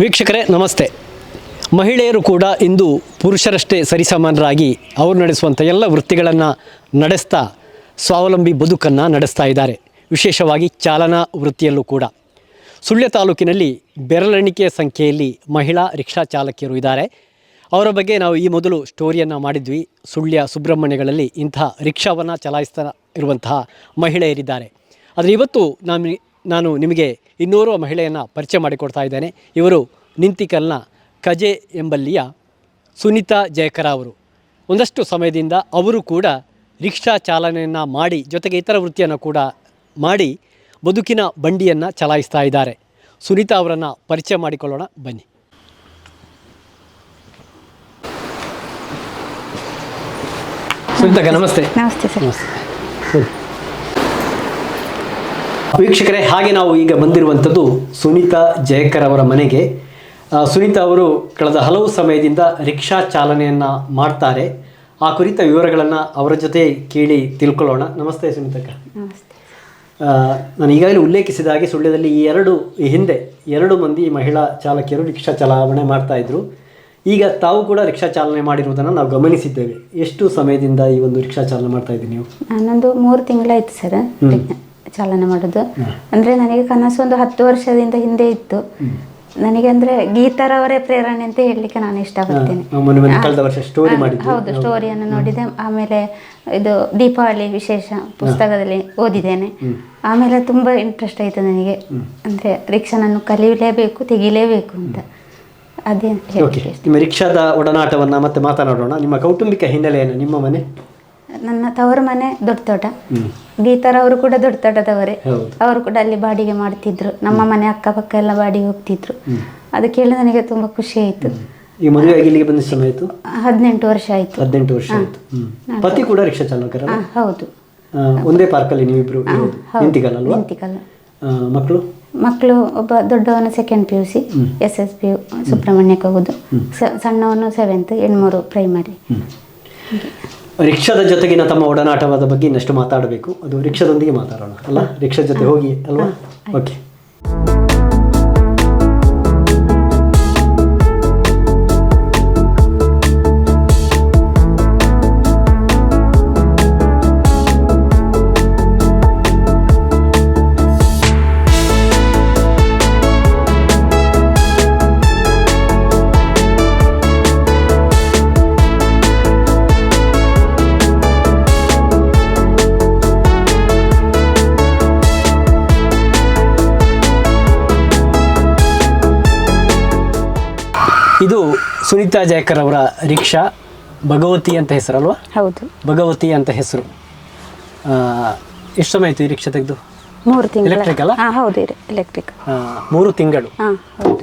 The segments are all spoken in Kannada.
ವೀಕ್ಷಕರೇ, ನಮಸ್ತೆ. ಮಹಿಳೆಯರು ಕೂಡ ಇಂದು ಪುರುಷರಷ್ಟೇ ಸರಿಸಮಾನರಾಗಿ ಅವರು ನಡೆಸುವಂಥ ಎಲ್ಲ ವೃತ್ತಿಗಳನ್ನು ನಡೆಸ್ತಾ, ಸ್ವಾವಲಂಬಿ ಬದುಕನ್ನು ನಡೆಸ್ತಾ ಇದ್ದಾರೆ. ವಿಶೇಷವಾಗಿ ಚಾಲನಾ ವೃತ್ತಿಯಲ್ಲೂ ಕೂಡ. ಸುಳ್ಯ ತಾಲೂಕಿನಲ್ಲಿ ಬೆರಳೆಣಿಕೆಯ ಸಂಖ್ಯೆಯಲ್ಲಿ ಮಹಿಳಾ ರಿಕ್ಷಾ ಚಾಲಕಿಯರು ಇದ್ದಾರೆ. ಅವರ ಬಗ್ಗೆ ನಾವು ಈ ಮೊದಲು ಸ್ಟೋರಿಯನ್ನು ಮಾಡಿದ್ವಿ. ಸುಳ್ಯ ಸುಬ್ರಹ್ಮಣ್ಯಗಳಲ್ಲಿ ಇಂತಹ ರಿಕ್ಷಾವನ್ನು ಚಲಾಯಿಸ್ತಾ ಇರುವಂತಹ ಮಹಿಳೆಯರಿದ್ದಾರೆ. ಆದರೆ ಇವತ್ತು ನಾನು ನಾನು ನಿಮಗೆ ಇನ್ನೋರ್ವ ಮಹಿಳೆಯನ್ನು ಪರಿಚಯ ಮಾಡಿಕೊಡ್ತಾ ಇದ್ದೇನೆ. ಇವರು ನಿಂತಿಕಲ್ನ ಕಜೆ ಎಂಬಲ್ಲಿಯ ಸುನೀತಾ ಜಯಕರ ಅವರು. ಒಂದಷ್ಟು ಸಮಯದಿಂದ ಅವರು ಕೂಡ ರಿಕ್ಷಾ ಚಾಲನೆಯನ್ನು ಮಾಡಿ ಜೊತೆಗೆ ಇತರ ವೃತ್ತಿಯನ್ನು ಕೂಡ ಮಾಡಿ ಬದುಕಿನ ಬಂಡಿಯನ್ನು ಚಲಾಯಿಸ್ತಾ ಇದ್ದಾರೆ. ಸುನೀತಾ ಅವರನ್ನು ಪರಿಚಯ ಮಾಡಿಕೊಳ್ಳೋಣ ಬನ್ನಿ. ಸುನೀತಾಗ ನಮಸ್ತೆ. ನಮಸ್ತೆ ಸರ್. ವೀಕ್ಷಕರೇ ಹಾಗೆ ನಾವು ಈಗ ಬಂದಿರುವಂಥದ್ದು ಸುನೀತಾ ಜಯಕರ್ ಅವರ ಮನೆಗೆ. ಸುನೀತಾ ಅವರು ಕಳೆದ ಹಲವು ಸಮಯದಿಂದ ರಿಕ್ಷಾ ಚಾಲನೆಯನ್ನು ಮಾಡ್ತಾರೆ. ಆ ಕುರಿತ ವಿವರಗಳನ್ನು ಅವರ ಜೊತೆ ಕೇಳಿ ತಿಳ್ಕೊಳ್ಳೋಣ. ನಮಸ್ತೆ ಸುನೀತಕ್ಕ ನಾನು ಈಗಾಗಲೇ ಉಲ್ಲೇಖಿಸಿದ ಹಾಗೆ ಸುಳ್ಯದಲ್ಲಿ ಈ ಎರಡು ಈ ಹಿಂದೆ ಎರಡು ಮಂದಿ ಮಹಿಳಾ ಚಾಲಕಿಯರು ರಿಕ್ಷಾ ಚಲಾವಣೆ ಮಾಡ್ತಾಯಿದ್ರು ಈಗ ತಾವು ಕೂಡ ರಿಕ್ಷಾ ಚಾಲನೆ ಮಾಡಿರುವುದನ್ನು ನಾವು ಗಮನಿಸಿದ್ದೇವೆ. ಎಷ್ಟು ಸಮಯದಿಂದ ಈ ಒಂದು ರಿಕ್ಷಾ ಚಾಲನೆ ಮಾಡ್ತಾ ಇದ್ದೀವಿ ನೀವು? ನಾನೊಂದು ಮೂರು ತಿಂಗಳಾಯ್ತು ಸರ್. ಚಾಲನೆ ಮಾಡೋದು. ಅಂದ್ರೆ ನನಗೆ ಕನಸು ಒಂದು ಹತ್ತು ವರ್ಷದಿಂದ ಹಿಂದೆ ಇತ್ತು. ನನಗೆ ಅಂದ್ರೆ ಗೀತಾರವರೇ ಪ್ರೇರಣೆ ಅಂತ ಹೇಳಲಿಕ್ಕೆ ನಾನು ಇಷ್ಟಪಡ್ತೇನೆ. ಹೌದು ಸ್ಟೋರಿಯನ್ನು ನೋಡಿದೆ. ಆಮೇಲೆ ಇದು ದೀಪಾವಳಿ ವಿಶೇಷ ಪುಸ್ತಕದಲ್ಲಿ ಓದಿದ್ದೇನೆ. ಆಮೇಲೆ ತುಂಬಾ ಇಂಟ್ರೆಸ್ಟ್ ಆಯ್ತು ನನಗೆ. ಅಂದ್ರೆ ರಿಕ್ಷಾನನ್ನು ಕಲಿಯಲೇಬೇಕು ತೆಗಿಲೇಬೇಕು ಅಂತ. ಅದೇ ನಿಮ್ಮ ರಿಕ್ಷಾದ ಒಡನಾಟವನ್ನು ಮತ್ತೆ ಮಾತನಾಡೋಣ. ನಿಮ್ಮ ಕೌಟುಂಬಿಕ ಹಿನ್ನೆಲೆಯನ್ನು ನಿಮ್ಮ ಮನೆ? ನನ್ನ ತವರು ಮನೆ ದೊಡ್ಡ ತೋಟ. ಗೀತಾರ ಅವರು ಕೂಡ ದೊಡ್ಡ ತೋಟದವರೇ. ಅವರು ಕೂಡ ಅಲ್ಲಿ ಬಾಡಿಗೆ ಮಾಡ್ತಿದ್ರು. ನಮ್ಮ ಮನೆ ಅಕ್ಕಪಕ್ಕ ಎಲ್ಲ ಬಾಡಿಗೆ ಹೋಗ್ತಿದ್ರು. ಅದು ಕೇಳಿ ನನಗೆ ತುಂಬಾ ಖುಷಿ ಆಯ್ತು. ಈ ಮದುವೆ ಇಲ್ಲಿಗೆ ಬಂದ ಸಮಯ ಆಯ್ತು? ಹದಿನೆಂಟು ವರ್ಷ ಆಯ್ತು. ಹದಿನೆಂಟು ವರ್ಷ ಆಯ್ತು. ಪತಿ ಕೂಡ ರಿಕ್ಷಾ ಚಾಲಕರ ಹೌದು. ಒಂದೇ ಪಾರ್ಕಲ್ಲಿ ನೀವಿಬ್ರು ಮಕ್ಕಳು ಮಕ್ಕಳು ಒಬ್ಬ ದೊಡ್ಡವನು second P U C S S P U ಸುಬ್ರಹ್ಮಣ್ಯಕ್ಕೆ ಹೋಗುದು. ಸಣ್ಣವನು ಸೆವೆಂತ್ ಎಣ್ಮೂರು ಪ್ರೈಮರಿ ರಿಕ್ಷಾದ ಜೊತೆಗಿನ ತಮ್ಮ ಒಡನಾಟವಾದ ಬಗ್ಗೆ ಇನ್ನಷ್ಟು ಮಾತಾಡಬೇಕು. ಅದು ರಿಕ್ಷಾದೊಂದಿಗೆ ಮಾತಾಡೋಣ ಅಲ್ಲ? ರಿಕ್ಷಾ ಜೊತೆ ಹೋಗಿ ಅಲ್ವಾ? ಓಕೆ ಸುನೀತಾ ಜಯಕರ್ ಅವರ ರಿಕ್ಷಾ ಭಗವತಿ ಅಂತ ಹೆಸರಲ್ವಾ? ಹೌದು. ಭಗವತಿ ಅಂತ ಹೆಸರು. ಎಷ್ಟು ಸಮಯ ಆಯಿತು ಈ ರಿಕ್ಷಾ ತೆಗೆದು? ಮೂರು ತಿಂಗಳು. ಎಲೆಕ್ಟ್ರಿಕ್ ಅಲ್ಲ? ಹೌದು ಎಲೆಕ್ಟ್ರಿಕ್ ಮೂರು ತಿಂಗಳು.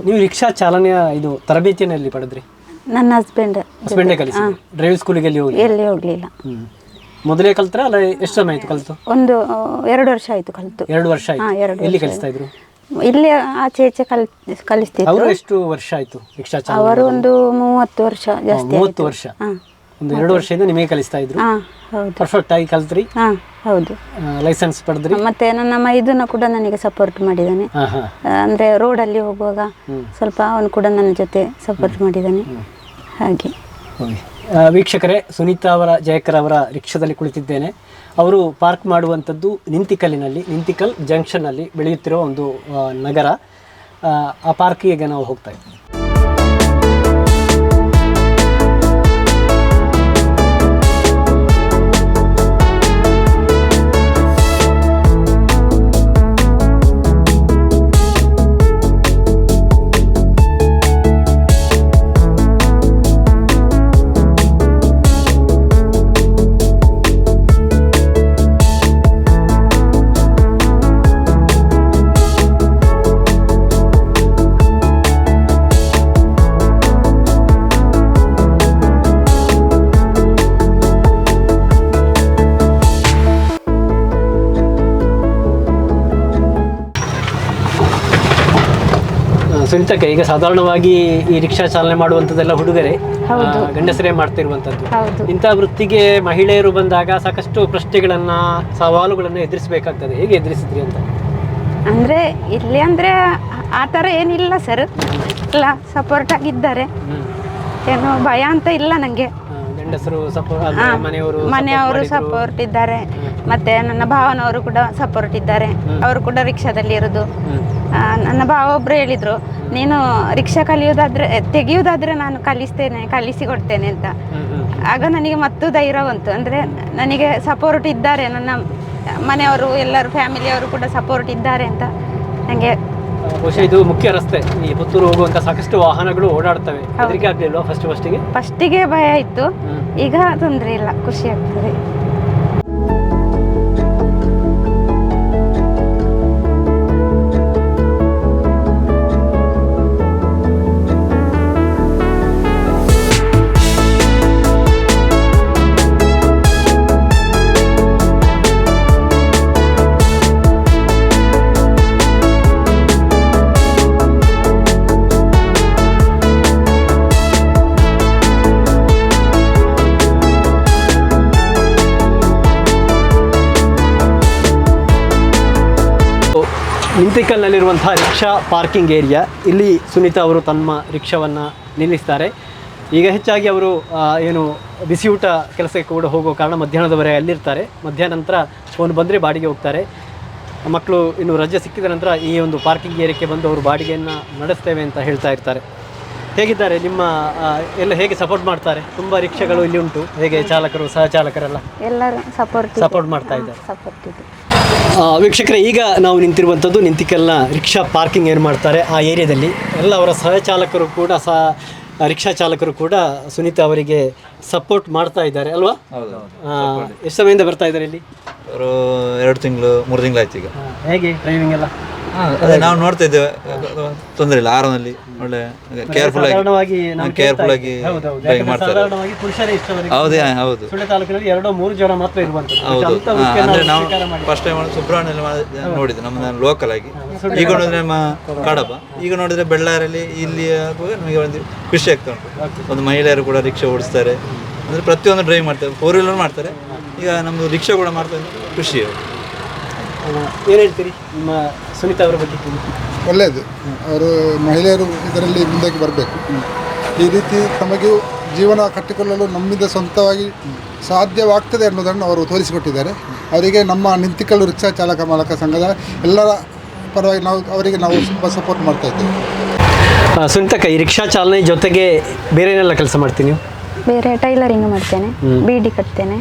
ನೀವು ರಿಕ್ಷಾ ಚಾಲನೆಯ ಇದು ತರಬೇತಿಯನ್ನು ಎಲ್ಲಿ ಪಡೆದ್ರಿ? ನನ್ನ ಹಸ್ಬೆಂಡ್ ಹಸ್ಬೆಂಡೇ ಕಲಿಸಿ ಡ್ರೈವಿಂಗ್ ಸ್ಕೂಲಿಗೆ ಎಲ್ಲಿ ಹೋಗಿ ಎಲ್ಲಿ ಹೋಗ್ಲಿಲ್ಲ. ಮೊದಲೇ ಕಲ್ತ್ರ ಅಲ್ಲ ಎಷ್ಟು ಸಮಯ ಆಯ್ತು ಕಲಿತು? ಒಂದು ಎರಡು ವರ್ಷ ಆಯ್ತು ಕಲಿತು. ಎರಡು ವರ್ಷ ಆಯ್ತು. ಎಲ್ಲಿ ಕಲಿಸ್ತಾ ಇದ್ರು? ಇಲ್ಲಿ ಆಚೆ ಈಚೆ ಕಲ್ ಕಲಿಸ್ತಿದ್ರು. ಅವರು ಎಷ್ಟು ವರ್ಷ ಆಯ್ತು ರಿಕ್ಷಾ ಚಾಲನೆ ಅವರು ಒಂದು ಮೂವತ್ತು ವರ್ಷ ಜಾಸ್ತಿ ಮೂವತ್ತು ವರ್ಷ. ಹಾ. ಒಂದು ಎರಡು ವರ್ಷದಿಂದ ನಿಮಗೆ ಕಲಿಸ್ತಾ ಇದ್ರು? ಹಾ ಹೌದು. ಪರ್ಫೆಕ್ಟ್ ಆಗಿ ಕಲ್ತ್ರಿ? ಹಾ ಹೌದು. ಲೈಸೆನ್ಸ್ ಪಡೆದ್ರಿ? ಮತ್ತೆ ನನ್ನ ಮೈದುನ ಕೂಡ ನನಗೆ ಸಪೋರ್ಟ್ ಮಾಡಿದ್ದಾನೆ ಅಂದ್ರೆ ರೋಡ್ ಅಲ್ಲಿ ಅಂದ್ರೆ ರೋಡಲ್ಲಿ ಹೋಗುವಾಗ ಸ್ವಲ್ಪ ಅವನು ಕೂಡ ನನ್ನ ಜೊತೆ ಸಪೋರ್ಟ್ ಮಾಡಿದ್ದಾನೆ ಹಾಗೆ. ಹೋಗಿ ವೀಕ್ಷಕರೇ ಸುನೀತಾ ಅವರ ಜಯಕರ್ ಅವರ ರಿಕ್ಷಾದಲ್ಲಿ ಕುಳಿತಿದ್ದೇನೆ. ಅವರು ಪಾರ್ಕ್ ಮಾಡುವಂಥದ್ದು ನಿಂತಿಕಲ್ಲಿನಲ್ಲಿ ನಿಂತಿಕಲ್ ಜಂಕ್ಷನ್ನಲ್ಲಿ ಬೆಳೆಯುತ್ತಿರುವ ಒಂದು ನಗರ. ಆ, ಪಾರ್ಕಿಗೆ ನಾವು ಹೋಗ್ತಾ ಇದ್ದೀವಿ ಸುನಿತಕ್ಕೆ ಈಗ ಸಾಧಾರಣವಾಗಿ ಈ ರಿಕ್ಷಾ ಚಾಲನೆ ಮಾಡುವಂಥದ್ದೆಲ್ಲ ಹುಡುಗರೇ ಗಂಡಸರೇ ಮಾಡ್ತಿರುವಂಥದ್ದು. ಇಂಥ ವೃತ್ತಿಗೆ ಮಹಿಳೆಯರು ಬಂದಾಗ ಸಾಕಷ್ಟು ಪ್ರಶ್ನೆಗಳನ್ನ ಸವಾಲುಗಳನ್ನ ಎದುರಿಸಬೇಕಾಗ್ತದೆ. ಹೇಗೆ ಎದುರಿಸಿದ್ರಿ ಅಂತ? ಅಂದರೆ ಇಲ್ಲಿ ಅಂದರೆ ಆ ಥರ ಏನಿಲ್ಲ ಸರ್. ಎಲ್ಲ ಸಪೋರ್ಟ್ ಆಗಿದ್ದಾರೆ. ಏನು ಭಯ ಅಂತ ಇಲ್ಲ ನನಗೆ ಗಂಡಸರು ಹಾ, ಮನೆಯವರು ಮನೆಯವರು ಸಪೋರ್ಟ್ ಇದ್ದಾರೆ. ಮತ್ತೆ ನನ್ನ ಭಾವನವರು ಕೂಡ ಸಪೋರ್ಟ್ ಇದ್ದಾರೆ. ಅವರು ಕೂಡ ರಿಕ್ಷಾದಲ್ಲಿ ಇರೋದು. ಆ, ನನ್ನ ಭಾವ ಒಬ್ರು ಹೇಳಿದ್ರು ನೀನು ರಿಕ್ಷಾ ಕಲಿಯೋದಾದ್ರೆ ತೆಗೆಯೋದಾದ್ರೆ ನಾನು ಕಲಿಸ್ತೇನೆ ಕಲಿಸಿ ಕೊಡ್ತೇನೆ ಅಂತ ಆಗ ನನಗೆ ಮತ್ತು ಧೈರ್ಯ ಬಂತು. ಅಂದರೆ ನನಗೆ ಸಪೋರ್ಟ್ ಇದ್ದಾರೆ. ನನ್ನ ಮನೆಯವರು ಎಲ್ಲರೂ ಫ್ಯಾಮಿಲಿಯವರು ಕೂಡ ಸಪೋರ್ಟ್ ಇದ್ದಾರೆ ಅಂತ ನನಗೆ ಬಹುಶಃ ಇದು ಮುಖ್ಯ ರಸ್ತೆ. ಈ ಪುತ್ತೂರು ಹೋಗುವಂತ ಸಾಕಷ್ಟು ವಾಹನಗಳು ಓಡಾಡ್ತವೆ. ಹೆದರಿಕೆ ಆಗ್ಲಿಲ್ವಾ ಫಸ್ಟ್ ಫಸ್ಟಿಗೆ ಫಸ್ಟಿಗೆ ಭಯ ಇತ್ತು. ಈಗ ತೊಂದರೆ ಇಲ್ಲ. ಖುಷಿ ಆಗ್ತದೆ. ನಿಂತಿಕಲ್ನಲ್ಲಿರುವಂತಹ ರಿಕ್ಷಾ ಪಾರ್ಕಿಂಗ್ ಏರಿಯಾ ಇಲ್ಲಿ ಸುನೀತಾ ಅವರು ತಮ್ಮ ರಿಕ್ಷಾವನ್ನು ನಿಲ್ಲಿಸ್ತಾರೆ ಈಗ ಹೆಚ್ಚಾಗಿ ಅವರು ಏನು ಬಿಸಿಯೂಟ ಕೆಲಸಕ್ಕೆ ಕೂಡ ಹೋಗೋ ಕಾರಣ ಮಧ್ಯಾಹ್ನದವರೆಗೆ ಅಲ್ಲಿರ್ತಾರೆ ಮಧ್ಯಾಹ್ನ ನಂತರ ಫೋನ್ ಬಂದರೆ ಬಾಡಿಗೆ ಹೋಗ್ತಾರೆ ಮಕ್ಕಳು ಇನ್ನು ರಜೆ ಸಿಕ್ಕಿದ ನಂತರ ಈ ಒಂದು ಪಾರ್ಕಿಂಗ್ ಏರಿಯಾಕ್ಕೆ ಬಂದು ಅವರು ಬಾಡಿಗೆಯನ್ನು ನಡೆಸ್ತೇವೆ ಅಂತ ಹೇಳ್ತಾ ಇರ್ತಾರೆ ಹೇಗಿದ್ದಾರೆ ನಿಮ್ಮ ಎಲ್ಲ ಹೇಗೆ ಸಪೋರ್ಟ್ ಮಾಡ್ತಾರೆ ತುಂಬ ರಿಕ್ಷಾಗಳು ಇಲ್ಲಿ ಉಂಟು ಹೇಗೆ ಚಾಲಕರು ಸಹ ಚಾಲಕರೆಲ್ಲ ಎಲ್ಲರೂ ಸಪೋರ್ಟ್ ಸಪೋರ್ಟ್ ಮಾಡ್ತಾ ಇದ್ದಾರೆ ವೀಕ್ಷಕರೇ ಈಗ ನಾವು ನಿಂತಿರುವಂಥದ್ದು ನಿಂತಿಕೆಲ್ಲ ರಿಕ್ಷಾ ಪಾರ್ಕಿಂಗ್ ಏನು ಮಾಡ್ತಾರೆ ಆ ಏರಿಯಾದಲ್ಲಿ. ಎಲ್ಲ ಅವರ ಸಹಚಾಲಕರು ಕೂಡ ಸಹ ರಿಕ್ಷಾ ಚಾಲಕರು ಕೂಡ ಸುನೀತಾ ಅವರಿಗೆ ಸಪೋರ್ಟ್ ಮಾಡ್ತಾ ಇದ್ದಾರೆ ಅಲ್ವಾ? ಎಷ್ಟು ಸಮಯದಿಂದ ಬರ್ತಾ ಇದ್ದಾರೆ ಇಲ್ಲಿ? ಅವರು ಎರಡು ತಿಂಗಳು ಮೂರು ತಿಂಗಳು ಆಯ್ತು ಈಗ ಹೇಗೆ ಟ್ರೈನಿಂಗ್ ಎಲ್ಲ? ಅದೇ ನಾವು ನೋಡ್ತಾ ಇದ್ದೇವೆ. ತೊಂದರೆ ಇಲ್ಲ ಆರಾಮಲ್ಲಿ ಒಳ್ಳೆ ಕೇರ್ಫುಲ್ ಆಗಿ ಕೇರ್ಫುಲ್ ಆಗಿ ಹೌದೌದು ಡ್ರೈವ್ ಮಾಡ್ತಾರೆ. ಹೌದೇ ಹೌದು. ತಾಲೂಕಿನಲ್ಲಿ ಎರಡೋ ಮೂರು ಜನ ಮಾತ್ರ ಇರುವಂಥದ್ದು. ಹೌದು. ಅಂದ್ರೆ ನಾವು ಫಸ್ಟ್ ಟೈಮ್ ಸುಬ್ರಹ್ಮಣ್ಯಲ್ಲಿ ನೋಡಿದ್ದು ನಮ್ಮ ಲೋಕಲ್ ಆಗಿ. ಈಗ ನೋಡಿದ್ರೆ ನಮ್ಮ ಕಡಪ ಈಗ ನೋಡಿದ್ರೆ ಬೆಳ್ಳಾರಲ್ಲಿ ಇಲ್ಲಿ ಆಗುವಾಗ ನಮಗೆ ಒಂದು ಖುಷಿ ಆಗ್ತಾ ಉಂಟು. ಒಂದು ಮಹಿಳೆಯರು ಕೂಡ ರಿಕ್ಷಾ ಓಡಿಸ್ತಾರೆ. ಅಂದ್ರೆ ಪ್ರತಿಯೊಂದು ಡ್ರೈವ್ ಮಾಡ್ತಾರೆ. ಫೋರ್ ವೀಲರ್ ಮಾಡ್ತಾರೆ. ಈಗ ನಮ್ಮದು ರಿಕ್ಷಾ ಕೂಡ ಮಾಡ್ತಾರೆ. ಖುಷಿ. ಏನು ಹೇಳ್ತೀರಿ ನಿಮ್ಮ ಸುನೀತಾ ಅವರ ಬಗ್ಗೆ ಒಳ್ಳೆಯದು. ಅವರು ಮಹಿಳೆಯರು ಇದರಲ್ಲಿ ಮುಂದಕ್ಕೆ ಬರಬೇಕು. ಈ ರೀತಿ ತಮಗೆ ಜೀವನ ಕಟ್ಟಿಕೊಳ್ಳಲು ನಮ್ಮಿಂದ ಸ್ವಂತವಾಗಿ ಸಾಧ್ಯವಾಗ್ತದೆ ಅನ್ನೋದನ್ನು ಅವರು ತೋರಿಸಿಕೊಟ್ಟಿದ್ದಾರೆ. ಅವರಿಗೆ ನಮ್ಮ ನಿಂತಿಕಲ್ಲು ರಿಕ್ಷಾ ಚಾಲಕ ಮಾಲಕ ಸಂಘದ ಎಲ್ಲರ ಪರವಾಗಿ ನಾವು ಅವರಿಗೆ ನಾವು ತುಂಬ ಸಪೋರ್ಟ್ ಮಾಡ್ತಾ ಇದ್ದೇವೆ. ಸುನಿತಕ್ಕ ಈ ರಿಕ್ಷಾ ಚಾಲನೆ ಜೊತೆಗೆ ಬೇರೆ ಏನೆಲ್ಲ ಕೆಲಸ ಮಾಡ್ತೀನಿ ನೀವು? ಬೇರೆ ಟೈಲರಿಂಗ್ ಮಾಡ್ತೇನೆ ಬಿಡಿ ಕಟ್ತೇನೆ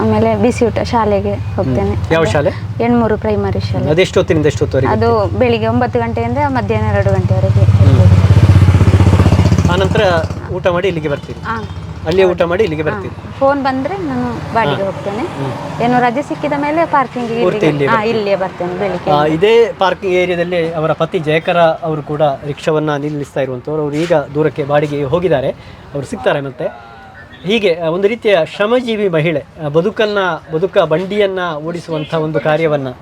ಆಮೇಲೆ ಬಿಸಿ ಊಟ ಶಾಲೆಗೆ ಹೋಗ್ತೇನೆ. ಯಾವ ಶಾಲೆ? ಎಣ್ಮೂರು ಪ್ರೈಮರಿ ಶಾಲೆ. ಅದೆಷ್ಟು ಹೊತ್ತಿನಿಂದ ಎಷ್ಟು ಹೊತ್ತುವರೆಗೆ ಅದು ಬೆಳಿಗ್ಗೆ ಒಂಬತ್ತು ಗಂಟೆಯಿಂದ ಮಧ್ಯಾಹ್ನ ಎರಡು ಗಂಟೆವರೆಗೆ ಆನಂತರ ನಂತರ ಊಟ ಮಾಡಿ ಇಲ್ಲಿಗೆ ಬರ್ತೀನಿ ಅಲ್ಲಿ ಊಟ ಮಾಡಿ ಇಲ್ಲಿಗೆ ಬರ್ತೀನಿ ಫೋನ್ ಬಂದ್ರೆ ನಾನು ಬಾಡಿಗೆ ಹೋಗ್ತೇನೆ. ಏನು ರಜೆ ಸಿಕ್ಕಿದ ಮೇಲೆ ಪಾರ್ಕಿಂಗ್ ಇಲ್ಲಿಯೇ ಬರ್ತೇನೆ ಬೆಳಿಗ್ಗೆ. ಇದೇ ಪಾರ್ಕಿಂಗ್ ಏರಿಯಾದಲ್ಲಿ ಅವರ ಪತಿ ಜಯಕರ ಅವರು ಕೂಡ ರಿಕ್ಷಾವನ್ನು ನಿಲ್ಲಿಸ್ತಾ ಇರುವಂಥವ್ರು ಅವರು ಈಗ ದೂರಕ್ಕೆ ಬಾಡಿಗೆ ಹೋಗಿದ್ದಾರೆ. ಅವರು ಸಿಗ್ತಾರೆ ಮತ್ತೆ. ಹೀಗೆ ಒಂದು ರೀತಿಯ ಶ್ರಮಜೀವಿ ಮಹಿಳೆ ಬದುಕನ್ನ ಬದುಕ ಬಂಡಿಯನ್ನು ಓಡಿಸುವಂಥ ಒಂದು ಕಾರ್ಯವನ್ನು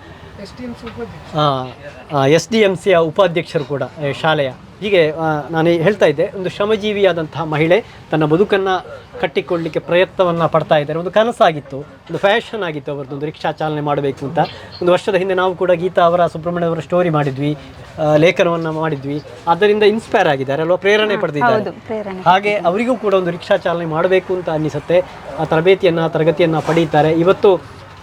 ಎಸ್ ಡಿ ಎಂ ಸಿಯ ಉಪಾಧ್ಯಕ್ಷರು ಕೂಡ ಶಾಲೆಯ ಹೀಗೆ ನಾನು ಹೇಳ್ತಾ ಇದ್ದೆ ಒಂದು ಶ್ರಮಜೀವಿಯಾದಂತಹ ಮಹಿಳೆ ತನ್ನ ಬದುಕನ್ನು ಕಟ್ಟಿಕೊಳ್ಳಲಿಕ್ಕೆ ಪ್ರಯತ್ನವನ್ನು ಪಡ್ತಾ ಇದ್ದಾರೆ. ಒಂದು ಕನಸಾಗಿತ್ತು ಒಂದು ಫ್ಯಾಷನ್ ಆಗಿತ್ತು ಅವರದ್ದು ಒಂದು ರಿಕ್ಷಾ ಚಾಲನೆ ಮಾಡಬೇಕು ಅಂತ. ಒಂದು ವರ್ಷದ ಹಿಂದೆ ನಾವು ಕೂಡ ಗೀತಾ ಅವರ ಸುಬ್ರಹ್ಮಣ್ಯ ಅವರ ಸ್ಟೋರಿ ಮಾಡಿದ್ವಿ ಲೇಖನವನ್ನು ಮಾಡಿದ್ವಿ. ಅದರಿಂದ ಇನ್ಸ್ಪೈರ್ ಆಗಿದ್ದಾರೆ ಅಲ್ವಾ? ಪ್ರೇರಣೆ ಪಡೆದಿದ್ದಾರೆ. ಹಾಗೆ ಅವರಿಗೂ ಕೂಡ ಒಂದು ರಿಕ್ಷಾ ಚಾಲನೆ ಮಾಡಬೇಕು ಅಂತ ಅನ್ನಿಸುತ್ತೆ. ಆ ತರಬೇತಿಯನ್ನು ತರಗತಿಯನ್ನು ಪಡೀತಾರೆ. ಇವತ್ತು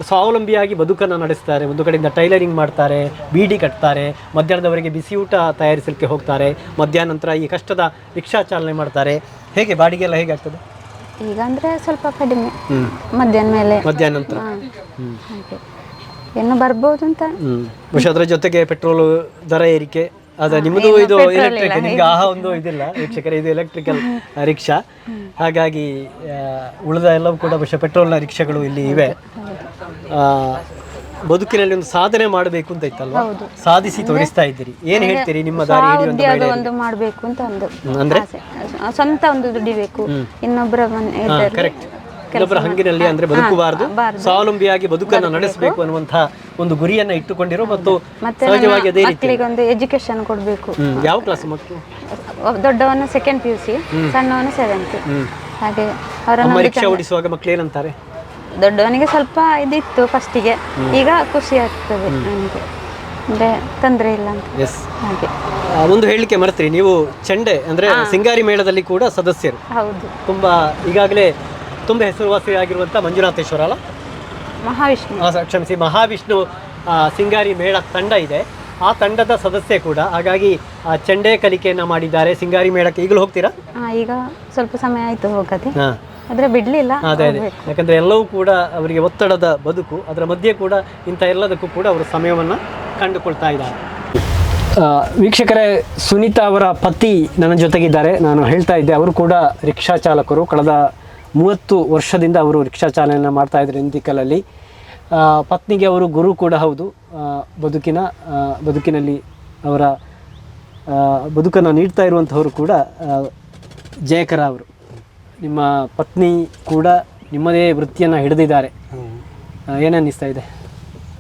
ಸ್ವಾವಲಂಬಿಯಾಗಿ ಬದುಕನ್ನು ನಡೆಸ್ತಾರೆ. ಒಂದು ಕಡೆಯಿಂದ ಟೈಲರಿಂಗ್ ಮಾಡ್ತಾರೆ ಬೀಡಿ ಕಟ್ತಾರೆ ಮಧ್ಯಾಹ್ನದವರೆಗೆ ಬಿಸಿ ಊಟ ತಯಾರಿಸಲಿಕ್ಕೆ ಹೋಗ್ತಾರೆ ಮಧ್ಯಾಹ್ನ ನಂತರ ಈ ಕಷ್ಟದ ರಿಕ್ಷಾ ಚಾಲನೆ ಮಾಡ್ತಾರೆ. ಹೇಗೆ ಬಾಡಿಗೆ ಎಲ್ಲ ಹೇಗೆ ಆಗ್ತದೆ? ಈಗ ಅಂದರೆ ಸ್ವಲ್ಪ ಕಡಿಮೆ. ಮಧ್ಯಾಹ್ನ ಮೇಲೆ. ಮಧ್ಯಾಹ್ನ ನಂತರ. ಏನು ಇನ್ನು ಬರ್ಬೋದು ಅಂತ. ಬಹುಶಃ ಅದರ ಜೊತೆಗೆ ಪೆಟ್ರೋಲ್ ದರ ಏರಿಕೆ ಅದ ನಿಮ್ಮದು ಇದು ಎಲೆಕ್ಟ್ರಿಕ್. ನಿಮ್ಗೆ ಆಹ ಒಂದು ಇದಿಲ್ಲ. ವೀಕ್ಷಕರೇ ಇದು ಎಲೆಕ್ಟ್ರಿಕಲ್ ರಿಕ್ಷಾ. ಹಾಗಾಗಿ ಉಳಿದ ಎಲ್ಲವೂ ಕೂಡ ಬಹುಶಃ ಪೆಟ್ರೋಲ್ನ ರಿಕ್ಷಾಗಳು ಇಲ್ಲಿ ಇವೆ. ಬದುಕಿನಲ್ಲಿ ಒಂದು ಸಾಧನೆ ಮಾಡಬೇಕು ಅಂತ ಇತ್ತಲ್ವಾ? ಸಾಧಿಸಿ ತೋರಿಸ್ತಾ ಇದ್ದೀರಿ. ಏನ್ ಹೇಳ್ತೀರಿ ನಿಮ್ಮ ದಾರಿ ಹಿಡಿಯುವಂತ ಉದ್ಯೋಗ ಒಂದು ಮಾಡಬೇಕು ಅಂತ ಒಂದು ಅಂದ್ರೆ? ಆಸೆ. ಸ್ವಂತ ಒಂದು ದುಡಿಬೇಕು. ಇನ್ನೊಬ್ಬರ ಮನೆ ಇದರಲ್ಲಿ ಕರೆಕ್ಟ್ ಇನ್ನೊಬ್ಬರ ಹಂಗಿನಲ್ಲಿ ಅಂದ್ರೆ ಬದುಕಬಾರದು. ಬಾರ್ದು. ಸ್ವಾವಲಂಬಿಯಾಗಿ ಬದುಕನ್ನು ನಡೆಸಬೇಕು ಅನ್ನುವಂತಹ ಒಂದು ಗುರಿಯನ್ನ ಇಟ್ಟುಕೊಂಡಿರೋ ಮತ್ತು ಮತ್ತೆ ಸಹಜವಾಗಿ ಅದೇ ರೀತಿ. ಮಕ್ಕಳಿಗೆ ಒಂದು ಎಜುಕೇಶನ್ ಕೊಡಬೇಕು. ಹ್ಮ್, ಯಾವ ಕ್ಲಾಸ್ ಮಕ್ಕಳು? ದೊಡ್ಡವನ ಸೆಕೆಂಡ್ ಪಿ ಯು ಸಿ ಸಣ್ಣವನು ಸೆವೆಂತ್ ಹಾಗೆ ಅವರನ್ನು ಅಮ್ಮ ರಿಕ್ಷಾ ಓಡಿಸುವಾಗ ಮಕ್ಳು ಏನಂತಾರೆ? ದೊಡ್ಡವನಿಗೆ ಸ್ವಲ್ಪ ಇದಿತ್ತು ಫಸ್ಟಿಗೆ ಈಗ ಖುಷಿ ಆಗ್ತದೆ ನನಗೆ ಅಂದ್ರೆ ತೊಂದರೆ ಇಲ್ಲ ಅಂತ. ಎಸ್ ಹಾಗೆ. ಒಂದು ಹೇಳಲಿಕ್ಕೆ ಮರೆತ್ರಿ ನೀವು ಚೆಂಡೆ ಅಂದ್ರೆ ಸಿಂಗಾರಿ ಮೇಳದಲ್ಲಿ ಕೂಡ ಸದಸ್ಯರು. ಹೌದು. ತುಂಬಾ ಈಗಾಗಲೇ ತುಂಬ ಹೆಸರುವಾಸಿಯಾಗಿರುವಂಥ ಮಂಜುನಾಥೇಶ್ವರ ಅಲ್ಲ? ಮಹಾವಿಷ್ಣು. ಆ, ಸ- ಕ್ಷಮಿಸಿ ಮಹಾವಿಷ್ಣು ಆ, ಸಿಂಗಾರಿ ಮೇಳ ತಂಡ ಇದೆ. ಆ ತಂಡದ ಸದಸ್ಯೆ ಕೂಡ ಹಾಗಾಗಿ ಆ, ಕಲಿಕೆಯನ್ನ ಕಲಿಕೆಯನ್ನು ಮಾಡಿದ್ದಾರೆ. ಸಿಂಗಾರಿ ಮೇಳಕ್ಕೆ ಈಗಲೂ ಹೋಗ್ತೀರಾ? ಹಾಂ ಈಗ ಸ್ವಲ್ಪ ಸಮಯ ಆಯ್ತು ಹೋಗದೆ. ಹಾಂ. ಆದರೆ ಬಿಡಲಿಲ್ಲ ಅದೇ ಅದೇ. ಯಾಕಂದರೆ ಎಲ್ಲವೂ ಕೂಡ ಅವರಿಗೆ ಒತ್ತಡದ ಬದುಕು ಅದರ ಮಧ್ಯೆ ಕೂಡ ಇಂಥ ಎಲ್ಲದಕ್ಕೂ ಕೂಡ ಅವರು ಸಮಯವನ್ನು ಕಂಡುಕೊಳ್ತಾ ಇದ್ದಾರೆ. ವೀಕ್ಷಕರೇ ಸುನೀತಾ ಅವರ ಪತಿ ನನ್ನ ಜೊತೆಗಿದ್ದಾರೆ. ನಾನು ಹೇಳ್ತಾ ಇದ್ದೆ ಅವರು ಕೂಡ ರಿಕ್ಷಾ ಚಾಲಕರು. ಕಳೆದ ಮೂವತ್ತು ವರ್ಷದಿಂದ ಅವರು ರಿಕ್ಷಾ ಚಾಲನೆಯನ್ನು ಮಾಡ್ತಾ ಇದ್ದಾರೆ ಇಂದಿಕಲಲ್ಲಿ ಆ, ಪತ್ನಿಗೆ ಅವರು ಗುರು ಕೂಡ ಹೌದು. ಬದುಕಿನ ಬದುಕಿನಲ್ಲಿ ಅವರ ಬದುಕನ್ನು ನೀಡ್ತಾ ಇರುವಂಥವರು ಕೂಡ ಜಯಕರ ಅವರು. ನಿಮ್ಮ ಪತ್ನಿ ಕೂಡ ನಿಮ್ಮದೇ ವೃತ್ತಿಯನ್ನು ಹಿಡಿದಿದ್ದಾರೆ. ಏನನ್ನಿಸ್ತಾ ಇದೆ?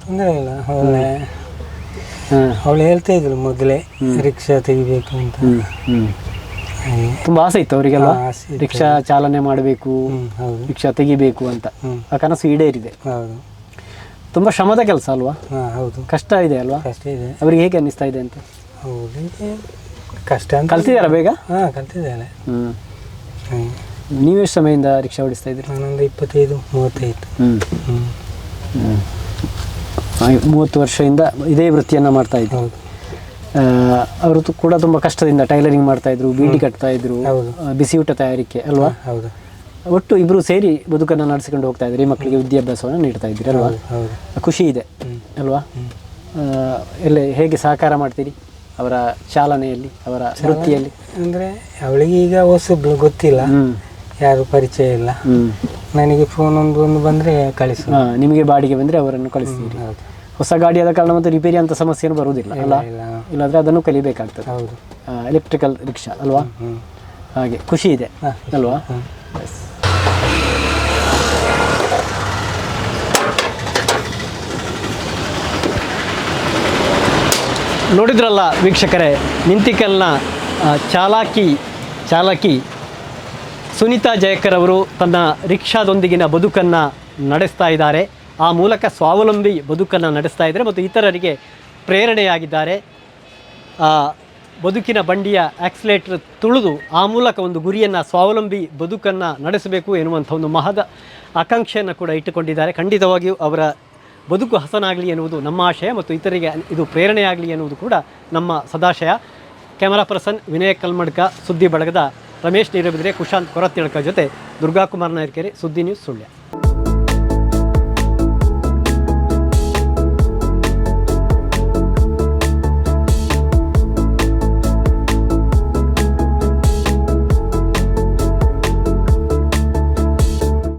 ತೊಂದರೆ ಇಲ್ಲ. ಅವಳೆ ಅವಳು ಹೇಳ್ತಾ ಇದ್ರು ಮೊದಲೇ ರಿಕ್ಷಾ ತೆಗಿಬೇಕು ಅಂತ. ತುಂಬಾ ತುಂಬ ಆಸೆ ಇತ್ತು ಅವರಿಗೆಲ್ಲ. ರಿಕ್ಷಾ ಚಾಲನೆ ಮಾಡಬೇಕು ರಿಕ್ಷಾ ತೆಗಿಬೇಕು ಅಂತ. ಆ ಕನಸು ಈಡೇರಿದೆ. ಹೌದು. ತುಂಬ ಶ್ರಮದ ಕೆಲಸ ಅಲ್ವಾ? ಹೌದು. ಕಷ್ಟ ಇದೆ ಅಲ್ವಾ? ಕಷ್ಟ ಇದೆ. ಅವರಿಗೆ ಹೇಗೆ ಅನ್ನಿಸ್ತಾ ಇದೆ ಅಂತ? ಹೌದು ಕಷ್ಟ ಅಂತ ಕಲ್ತಿದ್ದಾರಾ ಬೇಗ? ಹಾಂ ಕಲ್ತಿದ್ದಾಳೆ. ಹ್ಞೂ. ನೀವೆಷ್ಟು ಸಮಯದಿಂದ ರಿಕ್ಷಾ ಓಡಿಸ್ತಾ ಇದ್ದೀರಿ? ನಾನೊಂದು ಇಪ್ಪತ್ತೈದು ಮೂವತ್ತೈದು. ಹ್ಞೂ ಮೂವತ್ತು ವರ್ಷದಿಂದ ಇದೇ ವೃತ್ತಿಯನ್ನು ಮಾಡ್ತಾ ಇದ್ರು ಹೌದು. ಅವರು ಕೂಡ ತುಂಬ ಕಷ್ಟದಿಂದ ಟೈಲರಿಂಗ್ ಮಾಡ್ತಾ ಇದ್ರು ಬೀಡಿ ಕಟ್ತಾ ಇದ್ರು. ಬಿಸಿ ಊಟ ತಯಾರಿಕೆ ಅಲ್ವಾ? ಹೌದು. ಒಟ್ಟು ಇಬ್ಬರು ಸೇರಿ ಬದುಕನ್ನು ನಡೆಸಿಕೊಂಡು ಹೋಗ್ತಾ ಇದ್ರಿ ಮಕ್ಕಳಿಗೆ ವಿದ್ಯಾಭ್ಯಾಸವನ್ನು ನೀಡ್ತಾ ಇದ್ದೀರಿ ಅಲ್ವಾ? ಖುಷಿ ಇದೆ ಅಲ್ವಾ? ಎಲ್ಲ ಹೇಗೆ ಸಹಕಾರ ಮಾಡ್ತೀರಿ ಅವರ ಚಾಲನೆಯಲ್ಲಿ ಅವರ ವೃತ್ತಿಯಲ್ಲಿ? ಅಂದರೆ ಅವಳಿಗೆ ಈಗ ಹೊಸಬ್ಳು ಗೊತ್ತಿಲ್ಲ. ಯಾರು ಪರಿಚಯ ಇಲ್ಲ. ನನಗೆ ಫೋನ್ ಒಂದು ಒಂದು ಬಂದರೆ ಕಳಿಸು. ನಿಮಗೆ ಬಾಡಿಗೆ ಬಂದರೆ ಅವರನ್ನು ಕಳಿಸ್ತೀರಿ. ಹೊಸ ಗಾಡಿ ಆದ ಕಾರಣ ಮತ್ತು ರಿಪೇರಿ ಅಂತ ಸಮಸ್ಯೆಯನ್ನು ಬರುವುದಿಲ್ಲ ಅಲ್ಲ? ಇಲ್ಲ. ಇಲ್ಲಾಂದರೆ ಅದನ್ನು ಕಲಿಬೇಕಾಗ್ತದೆ. ಹೌದು. ಎಲೆಕ್ಟ್ರಿಕಲ್ ರಿಕ್ಷಾ ಅಲ್ವಾ? ಹಾಗೆ ಖುಷಿ ಇದೆ ಅಲ್ವಾ? ನೋಡಿದ್ರಲ್ಲ ವೀಕ್ಷಕರೇ ನಿಂತಿಕಲ್ನ ಚಾಲಾಕಿ ಚಾಲಕಿ. ಸುನೀತಾ ಜಯಕರ್ ಅವರು ತನ್ನ ರಿಕ್ಷಾದೊಂದಿಗಿನ ಬದುಕನ್ನು ನಡೆಸ್ತಾ ಇದ್ದಾರೆ. ಆ ಮೂಲಕ ಸ್ವಾವಲಂಬಿ ಬದುಕನ್ನು ನಡೆಸ್ತಾ ಇದ್ದಾರೆ ಮತ್ತು ಇತರರಿಗೆ ಪ್ರೇರಣೆಯಾಗಿದ್ದಾರೆ. ಆ ಬದುಕಿನ ಬಂಡಿಯ ಆಕ್ಸಿಲೇಟರ್ ತುಳಿದು ಆ ಮೂಲಕ ಒಂದು ಗುರಿಯನ್ನು, ಸ್ವಾವಲಂಬಿ ಬದುಕನ್ನು ನಡೆಸಬೇಕು ಎನ್ನುವಂಥ ಒಂದು ಮಹದ ಆಕಾಂಕ್ಷೆಯನ್ನು ಕೂಡ ಇಟ್ಟುಕೊಂಡಿದ್ದಾರೆ. ಖಂಡಿತವಾಗಿಯೂ ಅವರ ಬದುಕು ಹಸನಾಗಲಿ ಎನ್ನುವುದು ನಮ್ಮ ಆಶಯ ಮತ್ತು ಇತರಿಗೆ ಇದು ಪ್ರೇರಣೆಯಾಗಲಿ ಎನ್ನುವುದು ಕೂಡ ನಮ್ಮ ಸದಾಶಯ. ಕ್ಯಾಮರಾ ಪರ್ಸನ್ ವಿನಯ ಕಲ್ಮಡ್ಕ, ಸುದ್ದಿ ಬಳಗದ ರಮೇಶ್ ನೀರಬಿದ್ರೆ ಕುಶಾಂತ್ ಕೊರತಿಳಕ ಜೊತೆ ದುರ್ಗಾಕುಮಾರ್ ನಾಯ್ಕೆರೆ ಸುದ್ದಿ ನ್ಯೂಸ್ ಸುಳ್ಯ.